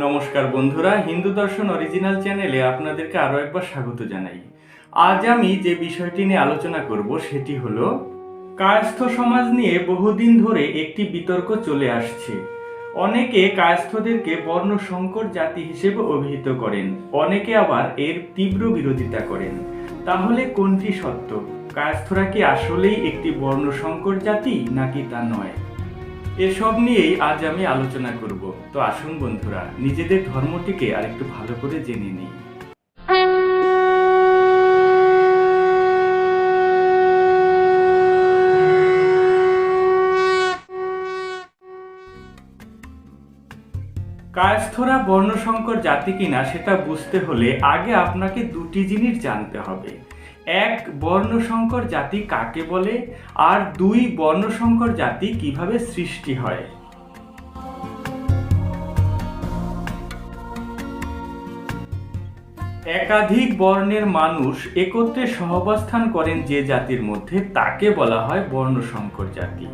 নমস্কার বন্ধুরা, হিন্দু দর্শন অরিজিনাল চ্যানেলে আপনাদেরকে আরও একবার স্বাগত জানাই। আজ আমি যে বিষয়টি নিয়ে আলোচনা করব সেটি হলো, কায়স্থ সমাজ নিয়ে বহুদিন ধরে একটি বিতর্ক চলে আসছে। অনেকে কায়স্থদেরকে বর্ণ সংকর জাতি হিসেবে অভিহিত করেন, অনেকে আবার এর তীব্র বিরোধিতা করেন। তাহলে কোনটি সত্য? কায়স্থরা কি আসলেই একটি বর্ণ সংকর জাতি নাকি তা নয়? এসব নিয়েই আজ আমি আলোচনা করব। তো আসুন বন্ধুরা, নিজেদের ধর্মটিকে আরেকটু ভালো করে জেনে নিই। কায়স্থরা বর্ণসংকর জাতি কিনা সেটা বুঝতে হলে আগে আপনাকে দুটি জিনিস জানতে হবে। এক বর্ণসংকর জাতি কাকে বলে আর দুই বর্ণসংকর জাতি কীভাবে সৃষ্টি হয়? একাধিক বর্ণের মানুষ একত্রে সহাবস্থান করেন যে জাতির মধ্যে, তাকে বলা হয় বর্ণসংকর জাতি।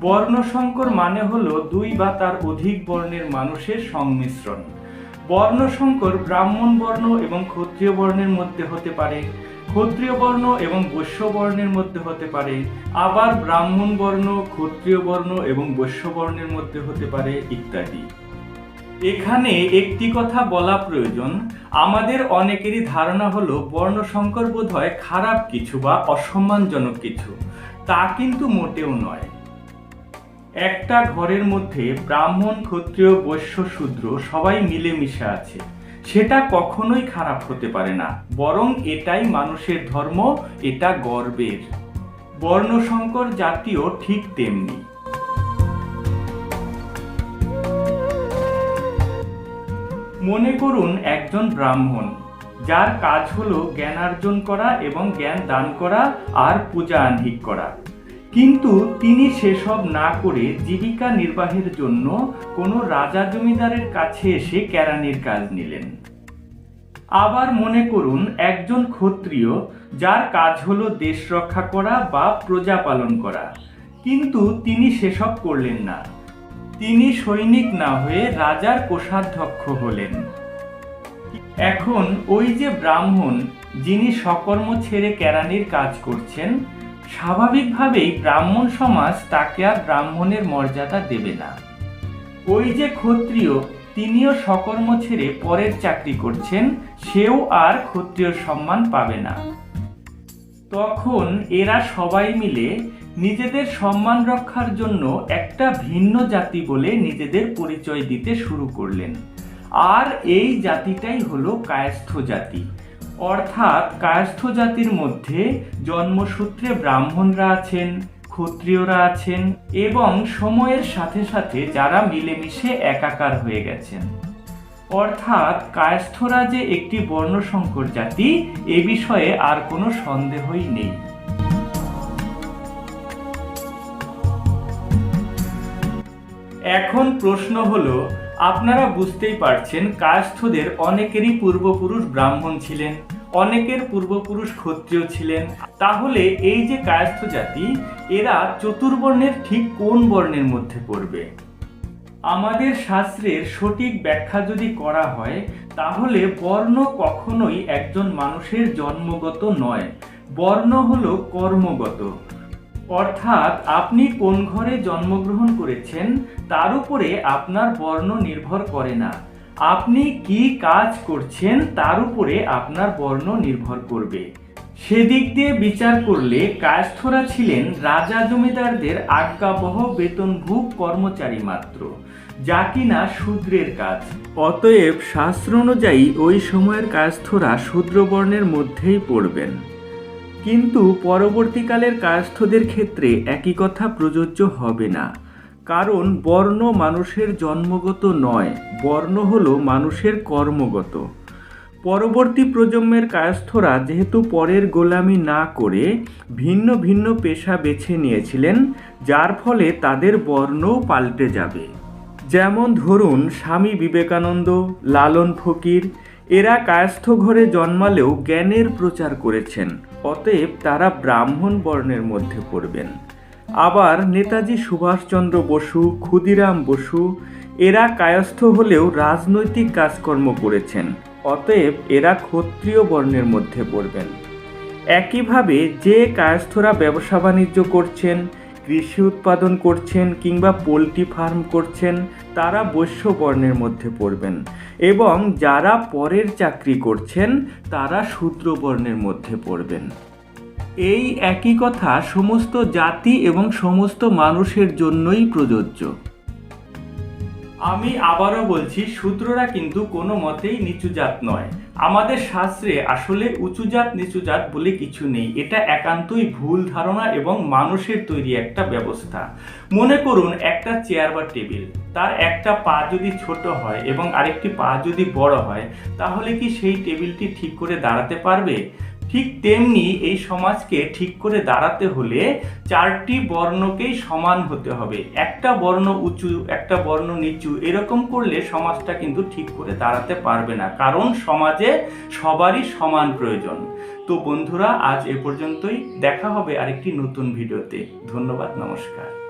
বর্ণসংকর মানে হলো দুই বা তার অধিক বর্ণের মানুষের সংমিশ্রণ। বর্ণসংকর ব্রাহ্মণ বর্ণ এবং ক্ষত্রিয় বর্ণের মধ্যে হতে পারে। ক্ষত্রিয় বর্ণ এবং বৈশ্য বর্ণের মধ্যে হতে পারে। আবার ব্রাহ্মণ বর্ণ, ক্ষত্রিয় বর্ণ এবং বৈশ্য বর্ণের মধ্যে হতে পারে ইত্যাদি। এখানে একটি কথা বলা প্রয়োজন। আমাদের অনেকেরই ধারণা হলো বর্ণসংকর বোধ হয় খারাপ কিছু বা অসম্মানজনক কিছু। তা কিন্তু মোটেও নয়। একটা ঘরের মধ্যে ব্রাহ্মণ, ক্ষত্রিয়, বৈশ্য, শূদ্র সবাই মিলেমিশে আছে। সেটা কখনোই খারাপ হতে পারে না। বরং এটাই মানুষের ধর্ম, এটা গর্বের। বর্ণশঙ্কর জাতীয় ঠিক তেমনি। মনে করুন একজন ব্রাহ্মণ, যার কাজ হলো জ্ঞানার্জন করা এবং জ্ঞান দান করা আর পূজা আহ্নিক করা। কিন্তু তিনি সেসব না করে জীবিকা নির্বাহের জন্য কোনো রাজা জমিদারের কাছে এসে কেরানির কাজ নিলেন। আবার মনে করুন, একজন ক্ষত্রিয়, যার কাজ হলো দেশ রক্ষা করা বা প্রজা পালন করা। কিন্তু তিনি সেসব করলেন না। তিনি সৈনিক না হয়ে রাজার কোষাধ্যক্ষ হলেন। এখন ওই যে ব্রাহ্মণ, যিনি সকর্ম ছেড়ে কেরানির কাজ করছেন স্বাভাবিকভাবেই ব্রাহ্মণ সমাজ তাকে আর ব্রাহ্মণের মর্যাদা দেবে না। ওই যে ক্ষত্রিয়, তিনিও সকর্ম ছেড়ে পরের চাকরি করছেন, সেও আর ক্ষত্রিয় সম্মান পাবে না। তখন এরা সবাই মিলে নিজেদের সম্মান রক্ষার জন্য একটা ভিন্ন জাতি বলে নিজেদের পরিচয় দিতে শুরু করলেন। আর এই জাতিটাই হলো কায়স্থ জাতি। অর্থাৎ কায়স্থ জাতির মধ্যে জন্মসূত্রে ব্রাহ্মণরা আছেন, ক্ষত্রিয়রা আছেন এবং সময়ের সাথে সাথে যারা মিলেমিশে একাকার হয়ে গেছেন। অর্থাৎ কায়স্থরা যে একটি বর্ণসংকর জাতি, এ বিষয়ে আর কোনো সন্দেহই নেই। এখন প্রশ্ন হলো আপনারা বুঝতেই পারছেন কায়স্থদের অনেকেরই পূর্বপুরুষ ব্রাহ্মণ ছিলেন, অনেকের পূর্বপুরুষ ক্ষত্রিয় ছিলেন। তাহলে এই যে কায়স্থ জাতি, এরা চতুর্বর্ণের ঠিক কোন বর্ণের মধ্যে পড়বে? আমাদের শাস্ত্রের সঠিক ব্যাখ্যা যদি করা হয়, তাহলে বর্ণ কখনোই একজন মানুষের জন্মগত নয়। বর্ণ হলো কর্মগত। অর্থাৎ আপনি কোন ঘরে জন্মগ্রহণ করেছেন, তার উপরে আপনার বর্ণ নির্ভর করে না। আপনি কি কাজ করছেন, তার উপরে আপনার বর্ণ নির্ভর করবে। সেদিক দিয়ে বিচার করলে কায়স্থরা ছিলেন রাজা জমিদারদের আজ্ঞাবহ বেতনভুক কর্মচারী মাত্র, যা কিনা শূদ্রের কাজ। অতএব শাস্ত্র অনুযায়ী ওই সময়ের কায়স্থরা শূদ্রবর্ণের মধ্যেই পড়বেন। কিন্তু পরবর্তীকালের কায়স্থদের ক্ষেত্রে একই কথা প্রযোজ্য হবে না। কারণ বর্ণ মানুষের জন্মগত নয়, বর্ণ হল মানুষের কর্মগত। পরবর্তী প্রজন্মের কায়স্থরা যেহেতু পরের গোলামি না করে ভিন্ন ভিন্ন পেশা বেছে নিয়েছিলেন, যার ফলে তাদের বর্ণও পাল্টে যাবে। যেমন ধরুন, স্বামী বিবেকানন্দ, লালন ফকির এরা কায়স্থ ঘরে জন্মালেও জ্ঞানের প্রচার করেছেন, অতএব তারা ব্রাহ্মণ বর্ণের মধ্যে পড়বেন। আবার নেতাজি সুভাষচন্দ্র বসু, ক্ষুদিরাম বসু, এরা কায়স্থ হলেও রাজনৈতিক কাজকর্ম করেছেন, অতএব এরা ক্ষত্রিয় বর্ণের মধ্যে পড়বেন। একইভাবে যে কায়স্থরা ব্যবসা বাণিজ্য করছেন, কৃষি উৎপাদন করছেন কিংবা পোলট্রি ফার্ম করছেন, তারা বৈশ্য বর্ণের মধ্যে পড়বেন। এবং যারা পরের চাকরি করছেন, তারা সূত্রবর্ণের মধ্যে পড়বেন। এই একই কথা সমস্ত জাতি এবং সমস্ত মানুষের জন্যই প্রযোজ্য। আমি আবারও বলছি শূদ্ররা কিন্তু কোনো মতেই নিচু জাত নয়। আমাদের শাস্ত্রে আসলে উঁচু জাত, নিচু জাত বলে কিছু নেই। এটা একান্তই ভুল ধারণা এবং মানুষের তৈরি একটা ব্যবস্থা। মনে করুন, একটা চেয়ার বা টেবিল, তার একটা পা যদি ছোট হয় এবং আরেকটি পা যদি বড় হয়, তাহলে কি সেই টেবিলটি ঠিক করে দাঁড়াতে পারবে? ঠিক তেমনি এই সমাজকে ঠিক করে দাঁড়াতে হলে চারটি বর্ণকেই সমান হতে হবে। একটা বর্ণ উঁচু, একটা বর্ণ নিচু, এরকম করলে সমাজটা কিন্তু ঠিক করে দাঁড়াতে পারবে না। কারণ সমাজে সবারই সমান প্রয়োজন। তো বন্ধুরা, আজ এ পর্যন্তই। দেখা হবে আরেকটি নতুন ভিডিওতে। ধন্যবাদ, নমস্কার।